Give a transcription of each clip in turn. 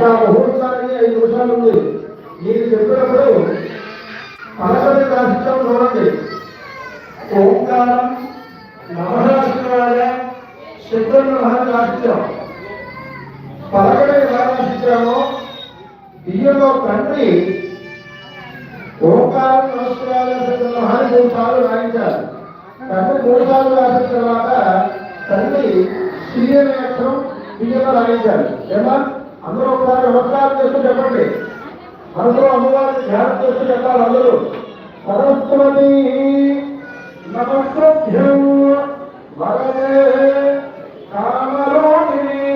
ఇంకా ముహూర్తానికి ఐదు నిమిషాలు ఉంది. మీరు చెప్పినప్పుడు పలకని రాష్ట్రం చూడండి. ఓంకారం నమహాశివాయ శుద్ధమహాన్ని రాసిస్తాం పలకని ఎలా బియ్యంలో తండ్రి ఓంకారం నమస్కారాలు శుద్ధమహాన్ని మూడు సార్లు రాయించారు. తండ్రి మూడు సార్లు రాసిన తర్వాత తండ్రి సీరియల్ అక్షరం బియ్యంలో రాయించారు. ఏమా? అందరూ ఒకసారి నమస్కారం చేస్తూ చెప్పండి. అందరూ అమ్మవారిని ధ్యానం చేస్తూ చెప్పాలి అందరూ. సరస్వతి నమస్కృత్యం వరదే కామరోహిణి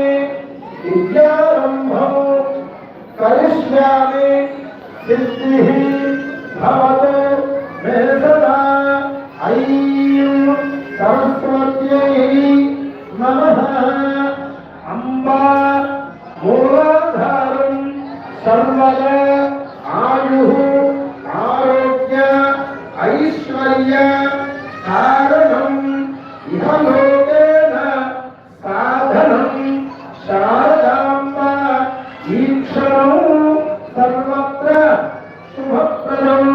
విద్యారంభం కరిష్యామి సిద్ధి భవత. మూలాధారం సర్వద ఆయు ఆరోగ్య ఐశ్వర్య కారణం ఇహలోకేన సాధనం శారదాంబ ఈక్షణం సర్వత్ర శుభప్రదం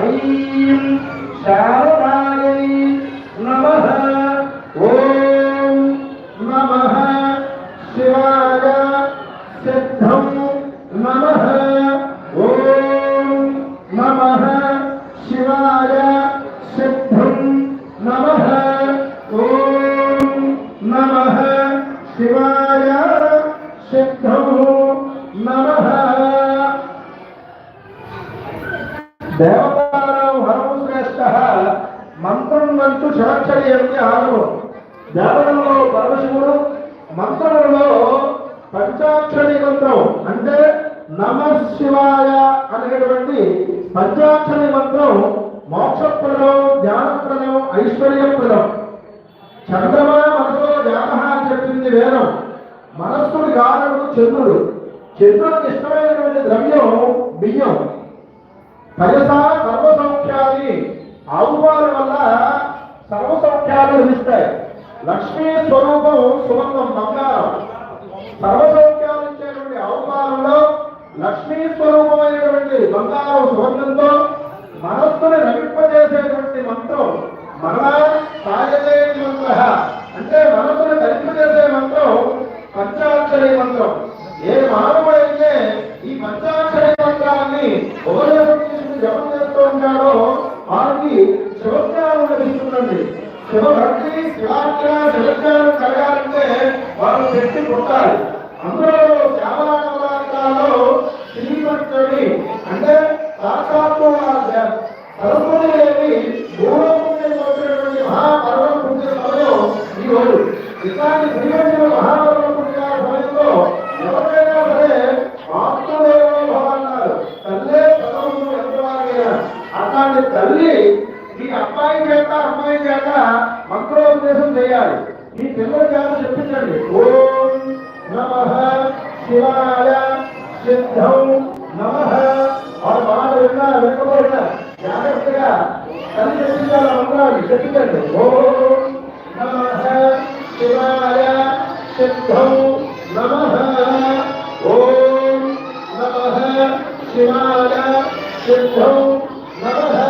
ఐం శారదాయై నమః. ఓం సిద్ధం నమః ఓం నమః శివాయ సిద్ధం నమః ఓం నమః శివాయ సిద్ధం నమః దేవతానాం హరము శ్రేష్ట మంత్రం వంతు షడక్షరి అంటే ఆరు దేవతలలో పరమశివుడు మంత్రములలో పంచాక్షరి మంత్రం అంటే నమ శివాయ అనేటువంటి పంచాక్షరి మంత్రం మోక్షప్రదం జ్ఞానప్రదం ఐశ్వర్యప్రదం. చంద్రమా మనసులో జ్ఞాన అని చెప్పింది వేదం. మనస్సుడి కారణుడు చంద్రుడు. చంద్రుడికి ఇష్టమైనటువంటి ద్రవ్యం బియ్యం. పయస సర్వసౌఖ్యాన్ని ఆవుపాల వల్ల సర్వ సౌఖ్యాలు లభిస్తాయి లక్ష్మీ స్వరూపం సుగంధం బంగారం. సర్వ అవతారంలో లక్ష్మీ స్వరూపమైనటువంటి బంగారం సుగంధంతో మనస్సుని రమింపజేసేటువంటి మంత్రం మన సాయదే మంత్ర. అంటే మనస్సును ధరింపజేసే మంత్రం పంచాక్షరి మంత్రం. ఏ మానవుడైతే ఈ పంచాక్షరి మంత్రాన్ని ఉపయోగం చేసుకుని జపం చేస్తూ ఉంటాడో వారికి శివజ్ఞానం లభిస్తుందండి. శివభక్తి శివాజ్ఞ శివజ్ఞానం కలగాలంటే వాళ్ళు శక్తి పుట్టాలి అందులో శ్యామలాకాలలో శ్రీమంతుడి అంటే సాక్షాత్తు సరస్వతి దేవి భూలోకంలో వచ్చినటువంటి మహాపర్వం పుట్టిన సమయం ఈ రోజు ఇట్లాంటి శ్రీమంతుడు మహాపర్వం పుట్టిన సమయంలో ఎవరైనా సరే మాతృదేవో అన్నారు తల్లే పదవులు ఎంతవారైనా అట్లాంటి తల్లి మీ అబ్బాయి చేత అమ్మాయి చేత చేయాలి మీ పిల్లల చేత చెప్పించండి ఓం నమ శివాయ సిద్ధం నమ. వాళ్ళ మాట విన్నా వినకపోయినా జాగ్రత్తగా తల్లి చెప్పించాలి మంత్రాన్ని చెప్పించండి ఓం నమ శివాయ సిద్ధం నమ. ఓం నమ శివాయ సిద్ధం నమ.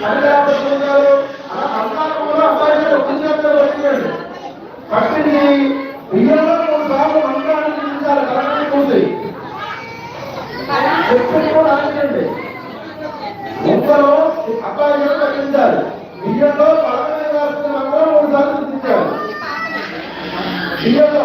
పని అలా అమ్మాయి కూడా అబ్బాయి మీద వచ్చిందండి పట్టింది బియ్యంలో మూడు సార్లు మంత్రాన్ని చూపించాలి కరెక్ట్ చూసి చెప్పులు కూడా ఆగించండి ఉంగరం అబ్బాయి మీద బియ్యంలో రాసిన మంత్రం మూడు సార్లు చూపించాలి. బియ్యంలో